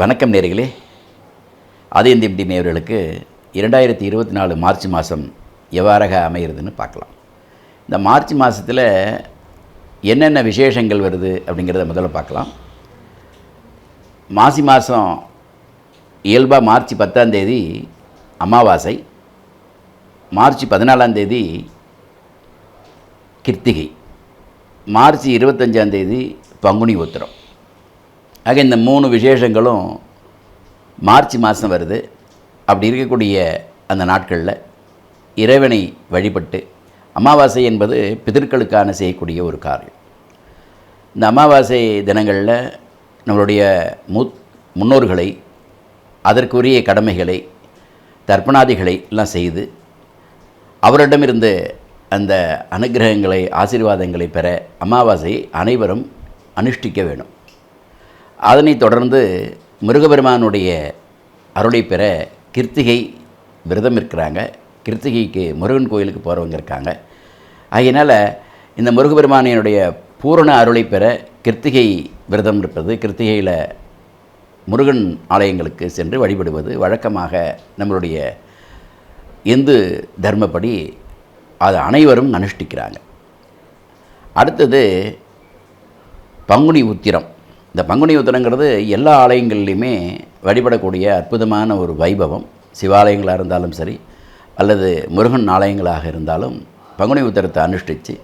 வணக்கம் நேர்களே. ஆதியந்தி இப்படி நேர்களுக்கு இரண்டாயிரத்தி இருபத்தி நாலு மார்ச் மாதம் எவ்வாறாக அமைகிறதுன்னு பார்க்கலாம். இந்த மார்ச் மாதத்தில் என்னென்ன விசேஷங்கள் வருது அப்படிங்கிறத முதல்ல பார்க்கலாம். மாசி மாதம் இயல்பாக மார்ச் பத்தாம் தேதி அமாவாசை மார்ச் பதினாலாம் தேதி கிருத்திகை மார்ச் இருபத்தஞ்சாம் தேதி பங்குனி உத்திரம். ஆக இந்த மூணு விசேஷங்களும் மார்ச் மாதம் வருது. அப்படி இருக்கக்கூடிய அந்த நாட்களில் இறைவனை வழிபட்டு அமாவாசை என்பது பிதற்களுக்கான செய்யக்கூடிய ஒரு காரியம். இந்த அமாவாசை தினங்களில் நம்மளுடைய முத் முன்னோர்களை அதற்குரிய கடமைகளை தர்ப்பணாதிகளை எல்லாம் செய்து அவரிடமிருந்து அந்த அனுகிரகங்களை ஆசீர்வாதங்களை பெற அமாவாசையை அனைவரும் அனுஷ்டிக்க வேணும். அதனைத் தொடர்ந்து முருகபெருமானுடைய அருளை பெற கிருத்திகை விரதம் இருக்கிறாங்க. கிருத்திகைக்கு முருகன் கோயிலுக்கு போகிறவங்க இருக்காங்க. ஆகையினால் இந்த முருகபெருமானினுடைய பூரண அருளை பெற கிருத்திகை விரதம் இருப்பது கிருத்திகையில் முருகன் ஆலயங்களுக்கு சென்று வழிபடுவது வழக்கமாக நம்மளுடைய இந்து தர்மப்படி அது அனைவரும் அனுஷ்டிக்கிறாங்க. அடுத்தது பங்குனி உத்திரம். இந்த பங்குனி உத்திரங்கிறது எல்லா ஆலயங்கள்லையுமே வழிபடக்கூடிய அற்புதமான ஒரு வைபவம். சிவாலயங்களாக இருந்தாலும் சரி அல்லது முருகன் ஆலயங்களாக இருந்தாலும் பங்குனி உத்திரத்தை அனுஷ்டித்து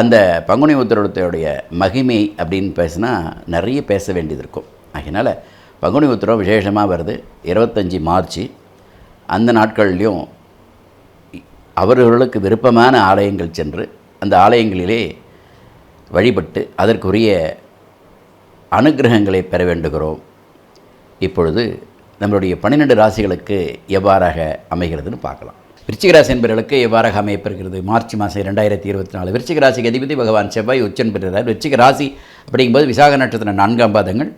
அந்த பங்குனி உத்திரத்தோடைய மகிமை அப்படின்னு பேசினா நிறைய பேச வேண்டியது இருக்கும். அதனால் பங்குனி உத்திரம் விசேஷமாக வருது. இருபத்தஞ்சி மார்ச் அந்த நாட்கள்லையும் அவர்களுக்கு விருப்பமான ஆலயங்கள் சென்று அந்த ஆலயங்களிலே வழிபட்டு அதற்குரிய அனுகிரகங்களை பெற வேண்டுகிறோம். இப்பொழுது நம்மளுடைய பன்னிரெண்டு ராசிகளுக்கு எவ்வாறாக அமைகிறதுன்னு பார்க்கலாம். விருச்சிகராசி என்பவர்களுக்கு எவ்வாறாக அமையப்பெறுகிறது? மார்ச் மாதம் ரெண்டாயிரத்தி இருபத்தி நாலு. விருச்சிக ராசிக்கு அதிபதி பகவான் செவ்வாய் உச்சன் பெறுகிறார். விருச்சிக ராசி அப்படிங்கும்போது விசாக நட்சத்திரம் நான்காம் பாதங்கள்.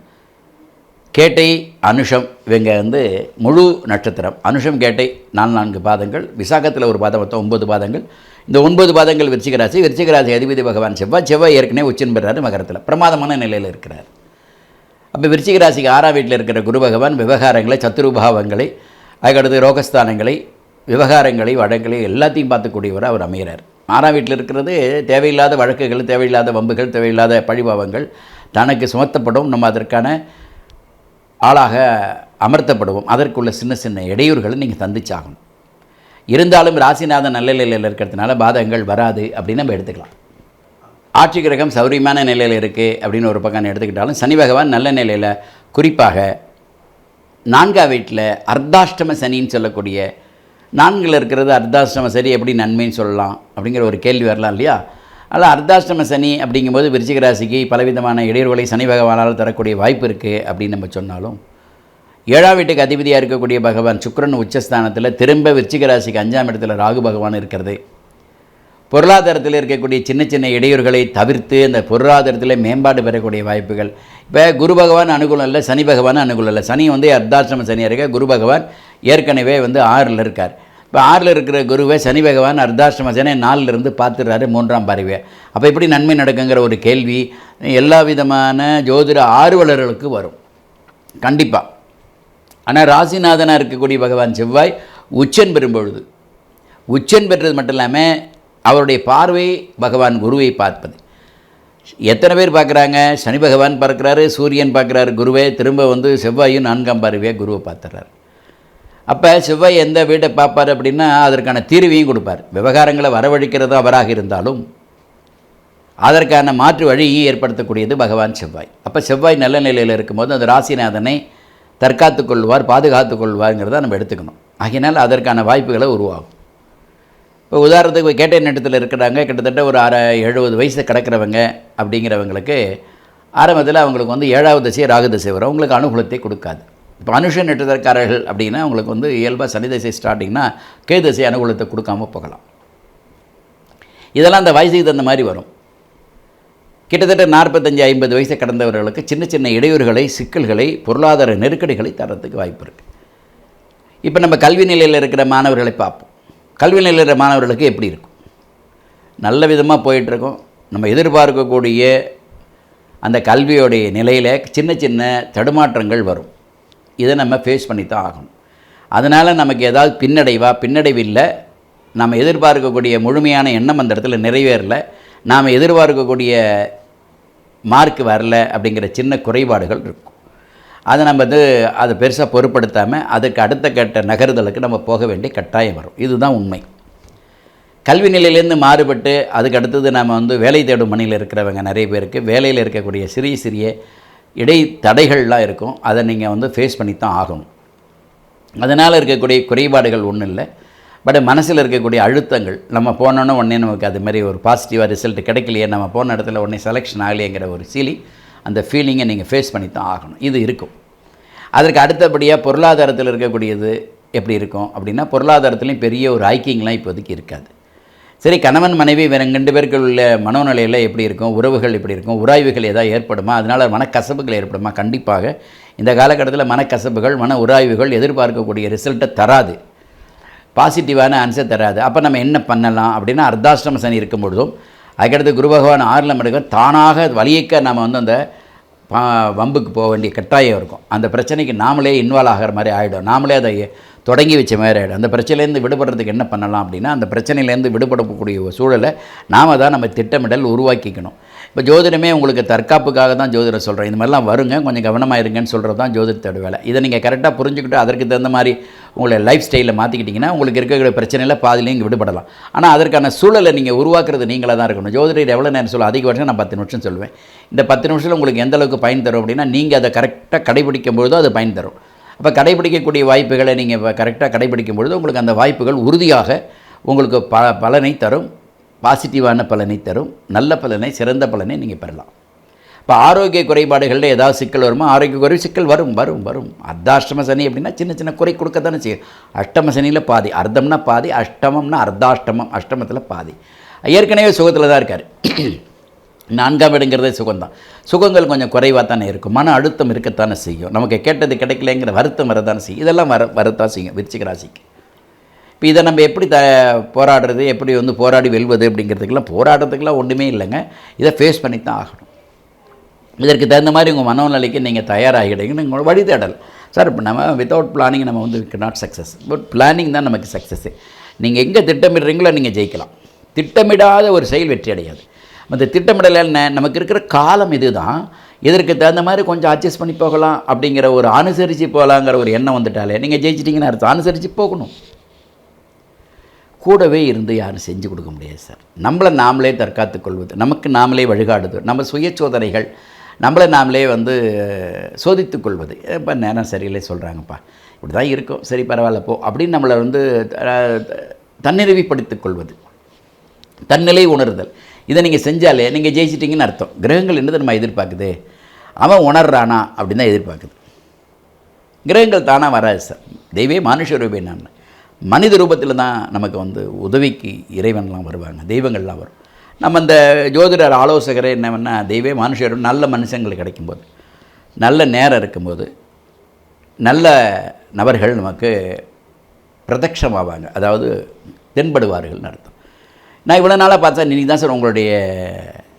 கேட்டை அனுஷம் இவங்க வந்து முழு நட்சத்திரம். அனுஷம் கேட்டை நாலு நான்கு பாதங்கள். விசாகத்தில் ஒரு பாதம் மொத்தம் ஒன்பது பாதங்கள். இந்த ஒன்பது பாதங்கள் விருச்சிகராசி விருச்சிகராசி அதிபதி பகவான் செவ்வாய். செவ்வாய் ஏற்கனவே உச்சன் பெறாரு மகரத்தில். பிரமாதமான நிலையில் இருக்கிறார். அப்போ விருச்சிக ராசிக்கு ஆறாம் வீட்டில் இருக்கிற குரு பகவான் விவகாரங்களை சத்துருபாவங்களை அதுக்கடுத்து ரோகஸ்தானங்களை விவகாரங்களை வழங்களை எல்லாத்தையும் பார்த்துக்கூடியவர் அவர் அமைகிறார். ஆறாம் வீட்டில் இருக்கிறது தேவையில்லாத வழக்குகள் தேவையில்லாத வம்புகள் தேவையில்லாத பழிபாவங்கள் தனக்கு சுமத்தப்படும். நம்ம அதற்கான ஆளாக அமர்த்தப்படுவோம். அதற்குள்ள சின்ன சின்ன இடையூறுகளை நீங்கள் சந்திச்சாகணும் இருந்தாலும் ராசிநாதன் நல்ல நிலையில் இருக்கிறதுனால பாதகங்கள் வராது அப்படின்னு நம்ம எடுத்துக்கலாம். ஆட்சி கிரகம் சௌரியமான நிலையில் இருக்குது அப்படின்னு ஒரு பக்கம் எடுத்துக்கிட்டாலும் சனி பகவான் நல்ல நிலையில் குறிப்பாக நான்காம் வீட்டில் அர்த்தாஷ்டம சனின்னு சொல்லக்கூடிய நான்கில் இருக்கிறது அர்த்தாஷ்டம சரி எப்படி நன்மைன்னு சொல்லலாம் அப்படிங்கிற ஒரு கேள்வி வரலாம் இல்லையா? அதில் அர்த்தாஷ்டம சனி அப்படிங்கும்போது விருச்சிக ராசிக்கு பலவிதமான இடையூறுகளை சனி பகவானால் தரக்கூடிய வாய்ப்பு இருக்குது அப்படின்னு நம்ம சொன்னாலும் ஏழாம் வீட்டுக்கு அதிபதியாக இருக்கக்கூடிய பகவான் சுக்கிரன் உச்சஸ்தானத்தில் திரும்ப விருச்சிக ராசிக்கு அஞ்சாம் இடத்துல ராகு பகவான் இருக்கிறது. பொருளாதாரத்தில் இருக்கக்கூடிய சின்ன சின்ன இடையூறுகளை தவிர்த்து அந்த பொருளாதாரத்தில் மேம்பாடு பெறக்கூடிய வாய்ப்புகள். இப்போ குரு பகவான் அனுகூலம் இல்லை சனி பகவான் அனுகூலம் இல்லை. சனி வந்து அர்த்தாசிரம சனியாக இருக்க குரு பகவான் ஏற்கனவே வந்து ஆறில் இருக்கார். இப்போ ஆறில் இருக்கிற குருவை சனி பகவான் அர்த்தாசிரம சனி நாலிலிருந்து பார்த்துடுறாரு மூன்றாம் பார்வை அப்போ எப்படி நன்மை நடக்குங்கிற ஒரு கேள்வி எல்லா விதமான ஜோதிட ஆர்வலர்களுக்கு வரும். கண்டிப்பாக ஆனால் ராசிநாதனாக இருக்கக்கூடிய பகவான் செவ்வாய் உச்சன் பெறும்பொழுது. உச்சன் பெற்றது மட்டும் இல்லாமல் அவருடைய பார்வை பகவான் குருவை பார்ப்பது. எத்தனை பேர் பார்க்குறாங்க? சனி பகவான் பார்க்குறாரு சூரியன் பார்க்குறாரு குருவை திரும்ப வந்து செவ்வாயும் நான்காம் பார்வையாக குருவை பார்த்துறாரு அப்போ செவ்வாய் எந்த வீட்டை பார்ப்பார் அப்படின்னா அதற்கான தீர்வையும் கொடுப்பார். விவகாரங்களை வரவழைக்கிறதும் அவராக இருந்தாலும் அதற்கான மாற்று வழியை ஏற்படுத்தக்கூடியது பகவான் செவ்வாய். அப்போ செவ்வாய் நல்ல நிலையில் இருக்கும்போது அந்த ராசிநாதனை தற்காத்து கொள்வார் பாதுகாத்து கொள்வாருங்கிறத நம்ம எடுத்துக்கணும். ஆகினால் அதற்கான வாய்ப்புகளை உருவாகும். இப்போ உதாரணத்துக்கு கேட்டை நட்டத்தில் இருக்கிறாங்க. கிட்டத்தட்ட ஒரு அரை எழுபது வயசு கிடக்கிறவங்க அப்படிங்கிறவங்களுக்கு ஆரம்பத்தில் அவங்களுக்கு வந்து ஏழாவது திசை ராகு திசை வரும். அவங்களுக்கு அனுகூலத்தை கொடுக்காது. இப்போ அனுஷ நட்சத்திரக்காரர்கள் அப்படின்னா அவங்களுக்கு வந்து இயல்பாக சனி திசை ஸ்டார்டிங்னா கே திசை அனுகூலத்தை கொடுக்காம போகலாம். இதெல்லாம் அந்த வயசுக்கு தகுந்த மாதிரி வரும். கிட்டத்தட்ட நாற்பத்தஞ்சு ஐம்பது வயசை கடந்தவர்களுக்கு சின்ன சின்ன இடையூறுகளை சிக்கல்களை பொருளாதார நெருக்கடிகளை தரத்துக்கு வாய்ப்பு இருக்குது இப்போ நம்ம கல்வி நிலையில் இருக்கிற மாணவர்களை பார்ப்போம். கல்வி நிலையிற மாணவர்களுக்கு எப்படி இருக்கும்? நல்ல விதமாக போயிட்டுருக்கோம். நம்ம எதிர்பார்க்கக்கூடிய அந்த கல்வியோடைய நிலையில் சின்ன சின்ன தடுமாற்றங்கள் வரும். இதை நம்ம ஃபேஸ் பண்ணி தான் ஆகணும். அதனால் நமக்கு ஏதாவது பின்னடைவா? பின்னடைவில்லை நம்ம எதிர்பார்க்கக்கூடிய முழுமையான எண்ணம் அந்த இடத்துல நிறைவேறல. நாம் எதிர்பார்க்கக்கூடிய மார்க் வரல அப்படிங்கிற சின்ன குறைபாடுகள் இருக்கும். அதை நம்ம வந்து அதை பெருசாக பொருட்படுத்தாமல் அதுக்கு அடுத்த கட்ட நகருதலுக்கு நம்ம போக வேண்டிய கட்டாயம் வரும். இதுதான் உண்மை. கல்வி நிலையிலேருந்து மாறுபட்டு அதுக்கு அடுத்தது நம்ம வந்து வேலை தேடும் பணியில் இருக்கிறவங்க நிறைய பேருக்கு வேலையில் இருக்கக்கூடிய சிறிய சிறிய இடை தடைகள்லாம் இருக்கும். அதை நீங்கள் வந்து ஃபேஸ் பண்ணி தான் ஆகணும். அதனால் இருக்கக்கூடிய குறைபாடுகள் ஒன்றும் இல்லை. பட் மனசில் இருக்கக்கூடிய அழுத்தங்கள் நம்ம போனோன்னே உடனே நமக்கு அது மாதிரி ஒரு பாசிட்டிவாக ரிசல்ட் கிடைக்கலையே நம்ம போன இடத்துல உடனே செலெக்ஷன் ஆகலையேங்கிற ஒரு சீலி அந்த ஃபீலிங்கை நீங்கள் ஃபேஸ் பண்ணி தான் ஆகணும். இது இருக்கும். அதற்கு அடுத்தபடியாக பொருளாதாரத்தில் இருக்கக்கூடியது எப்படி இருக்கும் அப்படின்னா பொருளாதாரத்துலேயும் பெரிய ஒரு ஐக்கியங்கள்லாம் இப்போதைக்கு இருக்காது. சரி கணவன் மனைவி வேறு ரெண்டு பேருக்கு உள்ள மனோநிலையில் எப்படி இருக்கும் உறவுகள் எப்படி இருக்கும் உராய்வுகள் ஏதாவது ஏற்படுமா? அதனால் மனக்கசப்புகள் ஏற்படுமா? கண்டிப்பாக இந்த காலகட்டத்தில் மனக்கசப்புகள் மன உராய்வுகள் எதிர்பார்க்கக்கூடிய ரிசல்ட்டை தராது. பாசிட்டிவான ஆன்சர் தராது. அப்போ நம்ம என்ன பண்ணலாம் அப்படின்னா அர்த்தாஷ்டம சனி இருக்கும் பொழுதும் அதுக்கடுத்து குரு பகவான் ஆறில் மடுக்க தானாக வலியக்க நம்ம வந்து அந்த வம்புக்கு போக வேண்டிய கட்டாயம் இருக்கும். அந்த பிரச்சனைக்கு நாமளே இன்வால்வ் ஆகிற மாதிரி ஆகிடும் நாமளே அதை தொடங்கி வச்ச மாதிரி ஆகிடும் அந்த பிரச்சனையிலேருந்து விடுபடுறதுக்கு என்ன பண்ணலாம் அப்படின்னா அந்த பிரச்சனையிலேருந்து விடுபடக்கூடிய ஒரு சூழலை நாம தான் நம்ம திட்டமிடல் உருவாக்கிக்கணும். இப்போ ஜோதிடமே உங்களுக்கு தற்காப்புக்காக தான் ஜோதிடம் சொல்கிறேன் இந்த மாதிரிலாம் வருங்க. கொஞ்சம் கவனமாக இருங்கன்னு சொல்கிறது தான் ஜோதிடத்தோட வேலை. இதை நீங்கள் கரெக்டாக புரிஞ்சுக்கிட்டு அதற்கு தகுந்த மாதிரி உங்களை லைஃப் ஸ்டைலில் மாற்றிக்கிட்டிங்கன்னா உங்களுக்கு இருக்கக்கூடிய பிரச்சனையில் பாதிலையும் இங்கே விடுபடலாம். ஆனால் அதற்கான சூழலை நீங்கள் உருவாக்குறது நீங்களாக தான் இருக்கணும். ஜோதிடர் எவ்வளோ நேரம் சொல்ல அதிகபட்சம் நான் பத்து நிமிஷம் சொல்லுவேன் இந்த பத்து நிமிஷத்தில் உங்களுக்கு எந்த அளவுக்கு பயன் தரும் அப்படின்னா நீங்கள் அதை கரெக்டாக கடைபிடிக்கும் பொழுதோ அது பயன் தரும். அப்போ கடைபிடிக்கக்கூடிய வாய்ப்புகளை நீங்கள் இப்போ கரெக்டாக கடைபிடிக்கும் பொழுது உங்களுக்கு அந்த வாய்ப்புகள் உறுதியாக உங்களுக்கு ப பலனை தரும். பாசிட்டிவான பலனை தரும் நல்ல பலனை சிறந்த பலனை நீங்கள் பெறலாம். இப்போ ஆரோக்கிய குறைபாடுகளில் ஏதாவது சிக்கல் வருமா? ஆரோக்கிய குறை சிக்கல் வரும் வரும் வரும். அர்த்தாஷ்டம சனி அப்படின்னா சின்ன சின்ன குறை கொடுக்க தானே செய்யும். அஷ்டம சனியில் பாதி அர்த்தம்னா பாதி அஷ்டமம்னா அர்த்தாஷ்டமம் அஷ்டமத்தில் பாதி. ஏற்கனவே சுகத்தில் தான் இருக்கார். நான்காம் இடங்கிறதே சுகம்தான். சுகங்கள் கொஞ்சம் குறைவாக தானே இருக்கும். மன அழுத்தம் இருக்கத்தானே செய்யும். நமக்கு கேட்டது கிடைக்கலங்கிற வருத்தம் வரதானே செய்யும். இதெல்லாம் வர வரத்தான் செய்யும் விருச்சிக ராசிக்கு. இப்போ இதை நம்ம எப்படி த போராடுறது எப்படி வந்து போராடி வெல்வது அப்படிங்கிறதுக்கெல்லாம் போராடுறதுக்கெல்லாம் ஒன்றுமே இல்லைங்க. இதை ஃபேஸ் பண்ணி தான் ஆகணும். இதற்கு தகுந்த மாதிரி உங்கள் மனநிலைக்கு நீங்கள் தயாராகிடுங்கன்னு உங்களோட வழிதேடல் சார் இப்போ நம்ம வித்தவுட் பிளானிங் நம்ம வந்து நாட் சக்ஸஸ் பட் பிளானிங் தான் நமக்கு சக்ஸஸ்ஸு நீங்கள் எங்கே திட்டமிடுறீங்களோ நீங்கள் ஜெயிக்கலாம். திட்டமிடாத ஒரு செயல் வெற்றி அடையாது. அந்த திட்டமிடல் என்ன நமக்கு இருக்கிற காலம் இதுதான். இதற்கு தகுந்த மாதிரி கொஞ்சம் அட்ஜஸ்ட் பண்ணி போகலாம் அப்படிங்கிற ஒரு அனுசரித்து போகலாங்கிற ஒரு எண்ணம் வந்துட்டாலே நீங்கள் ஜெயிச்சிட்டிங்கன்னு அர்த்தம். அனுசரித்து போகணும். கூடவே இருந்து யாரும் செஞ்சு கொடுக்க முடியாது சார். நம்மளை நாமளே தற்காத்து கொள்வது நமக்கு நாமளே வழிகாடுது நம்ம சுய சோதனைகள் நம்மளை நாமளே வந்து சோதித்து கொள்வது. இப்போ நேரம் சரியில்லை சொல்கிறாங்கப்பா இப்படி தான் இருக்கும். சரி பரவாயில்ல போ. அப்படின்னு நம்மளை வந்து அஹ், கொள்வது. தன்னிலை உணர்தல். இதை நீங்கள் செஞ்சாலே நீங்கள் ஜெயிச்சிட்டிங்கன்னு அர்த்தம். கிரகங்கள் என்னது நம்ம எதிர்பார்க்குது? அவன் உணர்றானா அப்படின்னு தான் எதிர்பார்க்குது. கிரகங்கள் தானாக வராது சார். தெய்வே மானுஷ ரூபே நான் மனித ரூபத்தில் தான் நமக்கு வந்து உதவிக்கு இறைவன்லாம் வருவாங்க தெய்வங்கள்லாம் வரும். நம்ம இந்த ஜோதிடர் ஆலோசகரே பண்ணால் தெய்வே மனுஷரும் நல்ல மனுஷங்கள் கிடைக்கும்போது நல்ல நேரம் இருக்கும்போது நல்ல நபர்கள் நமக்கு பிரதட்சமாவாங்க அதாவது தென்படுவார்கள்னு அர்த்தம் நான் இவ்வளோ நாளாக பார்த்தா நீ தான் சார் உங்களுடைய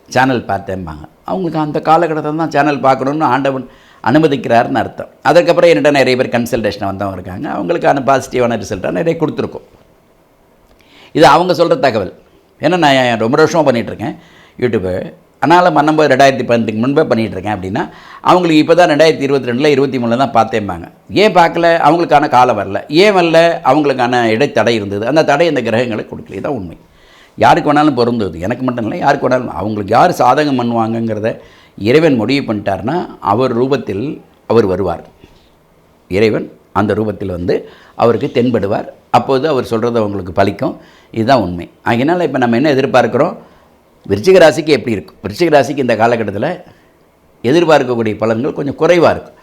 சேனல் பார்த்தேன்பாங்க. அவங்களுக்கு அந்த காலகட்டத்தில் தான் சேனல் பார்க்கணுன்னு ஆண்டவன் அனுமதிக்கிறாருன்னு அர்த்தம். அதுக்கப்புறம் என்னிட்ட நிறைய பேர் கன்சல்டேஷன் வந்தவங்க இருக்காங்க. அவங்களுக்கான பாசிட்டிவான ரிசல்ட்டாக நிறைய கொடுத்துருக்கோம். இது அவங்க சொல்கிற தகவல். ஏன்னா நான் ரொம்ப வருஷமாக பண்ணிகிட்ருக்கேன் யூடியூப்பு அதனால் பண்ணும்போது ரெண்டாயிரத்தி பதினெட்டுக்கு முன்பே பண்ணிகிட்ருக்கேன் அப்படின்னா அவங்களுக்கு இப்போ தான் ரெண்டாயிரத்தி இருபத்தி ரெண்டில் இருபத்தி மூணில் தான் பார்த்தேம்பாங்க. ஏன் பார்க்கல? அவங்களுக்கான காலம் வரல. ஏன் வரல? அவங்களுக்கான இடைத்தடை இருந்தது. அந்த தடை இந்த கிரகங்களுக்கு கொடுக்கல. தான் உண்மை. யாருக்கு வேணாலும் பொருந்தது. எனக்கு மட்டும் இல்லை யாருக்கு வேணாலும். அவங்களுக்கு யார் சாதகம் பண்ணுவாங்கங்கிறத இறைவன் முடிவு பண்ணிட்டார்னா அவர் ரூபத்தில் அவர் வருவார். இறைவன் அந்த ரூபத்தில் வந்து அவருக்கு தென்படுவார். அப்போது அவர் சொல்கிறது அவங்களுக்கு பலிக்கும். இதுதான் உண்மை. அதனால் இப்போ நம்ம என்ன எதிர்பார்க்குறோம்? விருச்சிக ராசிக்கு எப்படி இருக்கும்? விருச்சிக ராசிக்கு இந்த காலகட்டத்தில் எதிர்பார்க்கக்கூடிய பலன்கள் கொஞ்சம் குறைவாக இருக்கும்.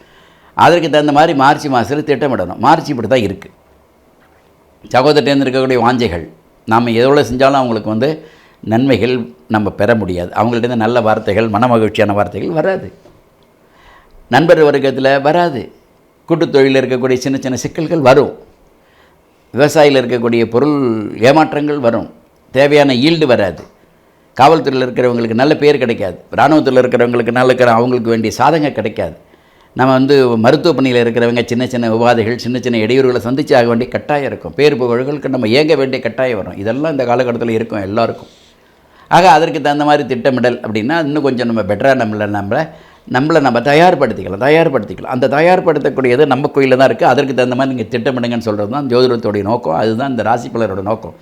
அதற்கு தகுந்த மாதிரி மார்ச் மாதத்தில் திட்டமிடணும். மார்ச் இப்படி தான் இருக்குது சகோதரர்கிட்டேருந்து இருக்கக்கூடிய வாஞ்சைகள். நாம் எவ்வளோ செஞ்சாலும் அவங்களுக்கு வந்து நன்மைகள் நம்ம பெற முடியாது. அவங்கள்ட்ட நல்ல வார்த்தைகள் மனமகிழ்ச்சியான வார்த்தைகள் வராது. நண்பர் வர்க்கத்தில் வராது. கூட்டுத் தொழிலில் இருக்கக்கூடிய சின்ன சின்ன சிக்கல்கள் வரும். விவசாயியில் இருக்கக்கூடிய பொருள் ஏமாற்றங்கள் வரும். தேவையான ஈல்டு வராது. காவல்துறையில் இருக்கிறவங்களுக்கு நல்ல பேர் கிடைக்காது. இராணுவத்தில் இருக்கிறவங்களுக்கு நல்ல இருக்கிற அவங்களுக்கு வேண்டிய சாதனை கிடைக்காது. நம்ம வந்து மருத்துவ பணியில் இருக்கிறவங்க சின்ன சின்ன உபாதைகள் சின்ன சின்ன இடையூறுகளை சந்திச்சு ஆக வேண்டிய கட்டாயம் இருக்கும். பேர் புகழ்களுக்கு நம்ம இயங்க வேண்டிய கட்டாயம் வரும். இதெல்லாம் இந்த காலகட்டத்தில் இருக்கும் எல்லாருக்கும். ஆக அதற்கு தகுந்த மாதிரி திட்டமிடல் அப்படின்னா இன்னும் கொஞ்சம் நம்ம பெட்டராக நம்மளை நம்மளை நம்மளை நம்ம தயார்படுத்திக்கலாம் தயார்படுத்திக்கலாம். அந்த தயார்படுத்தக்கூடியது நம்ம கோயிலில் தான் இருக்குது அதற்கு தகுந்த மாதிரி நீங்கள் திட்டமிடுங்கன்னு சொல்கிறது தான் ஜோதிடத்துடைய நோக்கம். அதுதான் இந்த ராசி பலரோட நோக்கம்.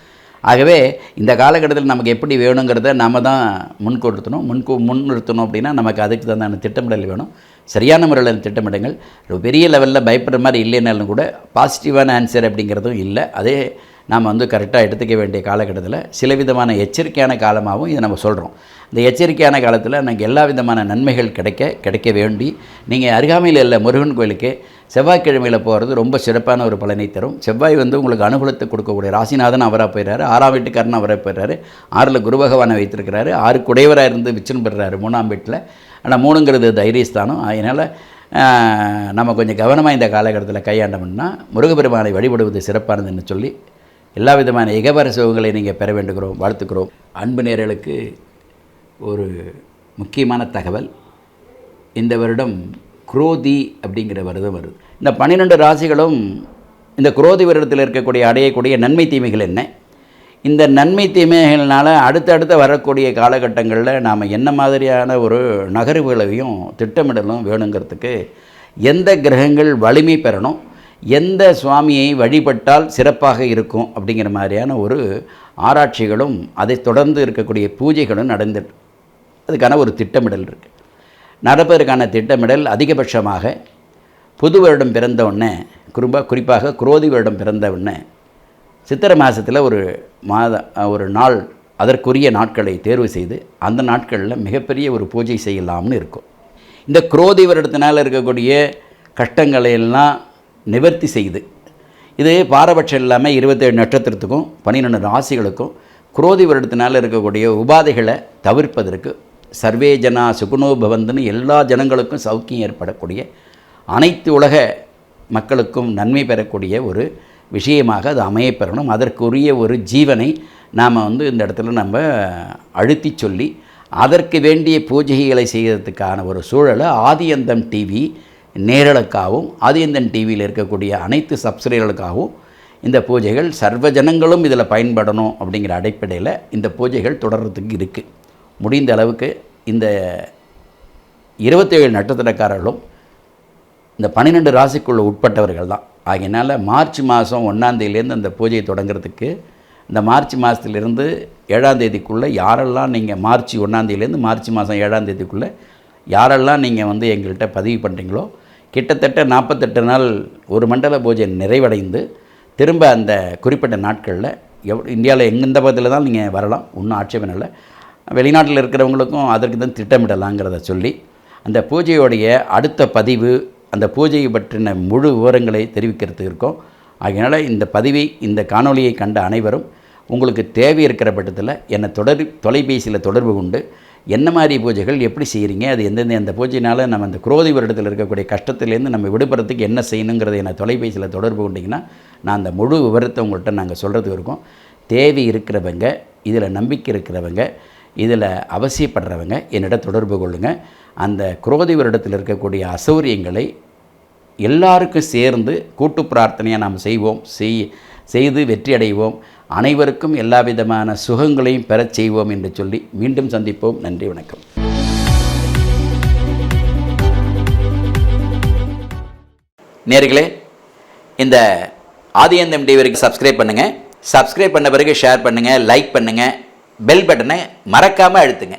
ஆகவே இந்த காலகட்டத்தில் நமக்கு எப்படி வேணுங்கிறத நம்ம தான் முன்கொடுத்தணும் முன்கு முன்னிறுத்தணும் அப்படின்னா நமக்கு அதுக்கு தகுந்த திட்டமிடல் வேணும். சரியான முறையில் திட்டமிடுங்கள். பெரிய லெவலில் பயப்படுற மாதிரி இல்லைனாலும் கூட பாசிட்டிவான ஆன்சர் அப்படிங்கிறதும் இல்லை. அதே நாம் வந்து கரெக்டாக எடுத்துக்க வேண்டிய காலகட்டத்தில் சில விதமான எச்சரிக்கையான காலமாகவும் இதை நம்ம சொல்கிறோம். இந்த எச்சரிக்கையான காலத்தில் நமக்கு எல்லா விதமான நன்மைகள் கிடைக்க கிடைக்க வேண்டி நீங்கள் அருகாமையில் இல்லை முருகன் கோயிலுக்கு செவ்வாய்க்கிழமையில் போகிறது ரொம்ப சிறப்பான ஒரு பலனை தரும். செவ்வாய் வந்து உங்களுக்கு அனுகூலத்தை கொடுக்கக்கூடிய ராசிநாதன் அவராக போயிடுறாரு ஆறாம் வீட்டுக்காரன் அவராக போயிடுறாரு ஆறில் குரு பகவானை வைத்திருக்கிறாரு. ஆறு குடைவராக இருந்து விச்சன் பெறுறாரு மூணாம் வீட்டில். ஆனால் மூணுங்கிறது தைரியஸ்தானம். அதனால் நம்ம கொஞ்சம் கவனமாக இந்த காலகட்டத்தில் கையாண்டோம்னா முருகப்பெருமானை வழிபடுவது சிறப்பானதுன்னு சொல்லி எல்லா விதமான இகவர சுகங்களை நீங்கள் பெற வேண்டுகிறோம் வாழ்த்துக்கிறோம் அன்பு நேர்களுக்கு ஒரு முக்கியமான தகவல். இந்த வருடம் குரோதி அப்படிங்கிற வருடம் வருது. இந்த பன்னிரெண்டு ராசிகளும் இந்த குரோதி வருடத்தில் இருக்கக்கூடிய அடையக்கூடிய நன்மை தீமைகள் என்ன? இந்த நன்மை தீமைகள்னால் அடுத்தடுத்து வரக்கூடிய காலகட்டங்களில் நாம் என்ன மாதிரியான ஒரு நகர்வுகளையும் திட்டமிடலும் வேணுங்கிறதுக்கு எந்த கிரகங்கள் வலிமை பெறணும்? எந்த சுவாமியை வழிபட்டால் சிறப்பாக இருக்கும் அப்படிங்கிற மாதிரியான ஒரு ஆராய்ச்சிகளும் அதை தொடர்ந்து இருக்கக்கூடிய பூஜைகளும் நடந்து அதுக்கான ஒரு திட்டமிடல் இருக்குது நடப்பதற்கான திட்டமிடல் அதிகபட்சமாக புது வருடம் பிறந்த உடனே குறிப்பாக குறிப்பாக குரோதி வருடம் பிறந்த உடனே சித்திரை மாதத்தில் ஒரு மாத ஒரு நாள் அதற்குரிய நாட்களை தேர்வு செய்து அந்த நாட்களில் மிகப்பெரிய ஒரு பூஜை செய்யலாம்னு இருக்கும். இந்த குரோதி வருடத்தினால் இருக்கக்கூடிய கஷ்டங்களையெல்லாம் நிவர்த்தி செய்து இது பாரபட்சம் இல்லாமல் இருபத்தேழு நட்சத்திரத்துக்கும் பன்னிரெண்டு ராசிகளுக்கும் குரோதி வருடத்தினால் இருக்கக்கூடிய உபாதைகளை தவிர்ப்பதற்கு சர்வே ஜனா சுகுணோ பவந்துன்னு எல்லா ஜனங்களுக்கும் சௌக்கியம் ஏற்படக்கூடிய அனைத்து உலக மக்களுக்கும் நன்மை பெறக்கூடிய ஒரு விஷயமாக அது அமையப்பெறணும் அதற்குரிய ஒரு ஜீவனை நாம் வந்து இந்த இடத்துல நம்ம அழுத்தி சொல்லி அதற்கு வேண்டிய பூஜைகளை செய்கிறதுக்கான ஒரு சூழலை ஆதியந்தம் டிவி நேரலுக்காகவும் ஆதியந்தன் டிவியில் இருக்கக்கூடிய அனைத்து சப்ஸ்கிரைபர்களுக்காகவும் இந்த பூஜைகள் சர்வ ஜனங்களும் இதில் பயன்படணும் அப்படிங்கிற அடிப்படையில் இந்த பூஜைகள் தொடர்கிறதுக்கு இருக்குது முடிந்த அளவுக்கு இந்த இருபத்தேழு நட்சத்திரக்காரர்களும் இந்த பன்னிரெண்டு ராசிக்குள்ளே உட்பட்டவர்கள் தான். ஆகையினால் மார்ச் மாதம் ஒன்றாந்தேதியிலேருந்து அந்த பூஜையை தொடங்குறதுக்கு இந்த மார்ச் மாதத்துலேருந்து ஏழாம் தேதிக்குள்ளே யாரெல்லாம் நீங்கள் மார்ச் ஒன்றாந்தேதியிலேருந்து மார்ச் மாதம் ஏழாம் தேதிக்குள்ளே யாரெல்லாம் நீங்கள் வந்து எங்கள்கிட்ட பதிவு பண்ணுறீங்களோ கிட்டத்தட்ட நாற்பத்தெட்டு நாள் ஒரு மண்டல பூஜை நிறைவடைந்து திரும்ப அந்த குறிப்பிட்ட நாட்களில் எவ் இந்தியாவில் எந்த பக்கத்தில் தான் நீங்கள் வரலாம் ஒன்றும் ஆட்சேபம் இல்லை. வெளிநாட்டில் இருக்கிறவங்களுக்கும் அதற்கு தான் திட்டமிடலாங்கிறத சொல்லி அந்த பூஜையோடைய அடுத்த பதிவு அந்த பூஜையை பற்றின முழு விவரங்களை தெரிவிக்கிறதுக்கு இருக்கோம். ஆகையினால் இந்த பதிவை இந்த காணொலியை கண்ட அனைவரும் உங்களுக்கு தேவை இருக்கிற பட்சத்தில் என்னை தொடர் தொலைபேசியில் தொடர்பு கொண்டு என்ன மாதிரி பூஜைகள் எப்படி செய்கிறீங்க அது எந்தெந்த அந்த பூஜையினால் நம்ம அந்த குரோதி வருடத்தில் இருக்கக்கூடிய கஷ்டத்துலேருந்து நம்ம விடுபடுறதுக்கு என்ன செய்யணுங்கிறத என்னை தொலைபேசியில் தொடர்பு கொண்டிங்கன்னா நான் அந்த முழு விவரத்தை உங்கள்கிட்ட நாங்கள் சொல்கிறதுக்கு இருக்கோம். தேவை இருக்கிறவங்க இதில் நம்பிக்கை இருக்கிறவங்க இதில் அவசியப்படுறவங்க என்னிடம் தொடர்பு கொள்ளுங்கள் அந்த குரோதி வருடத்தில் இருக்கக்கூடிய அசௌரியங்களை எல்லாருக்கும் சேர்ந்து கூட்டு பிரார்த்தனையாக நாம் செய்வோம். செய் செய்து வெற்றி அடைவோம். அனைவருக்கும் எல்லா விதமான சுகங்களையும் பெறச் செய்வோம் என்று சொல்லி மீண்டும் சந்திப்போம். நன்றி வணக்கம். நேர்களே இந்த ஆதியந்தம் டிவிக்கு சப்ஸ்கிரைப் பண்ணுங்கள் சப்ஸ்கிரைப் பண்ண பிறகு ஷேர் பண்ணுங்கள் லைக் பண்ணுங்கள் பெல் பட்டனை மறக்காமல் அழுத்துங்க.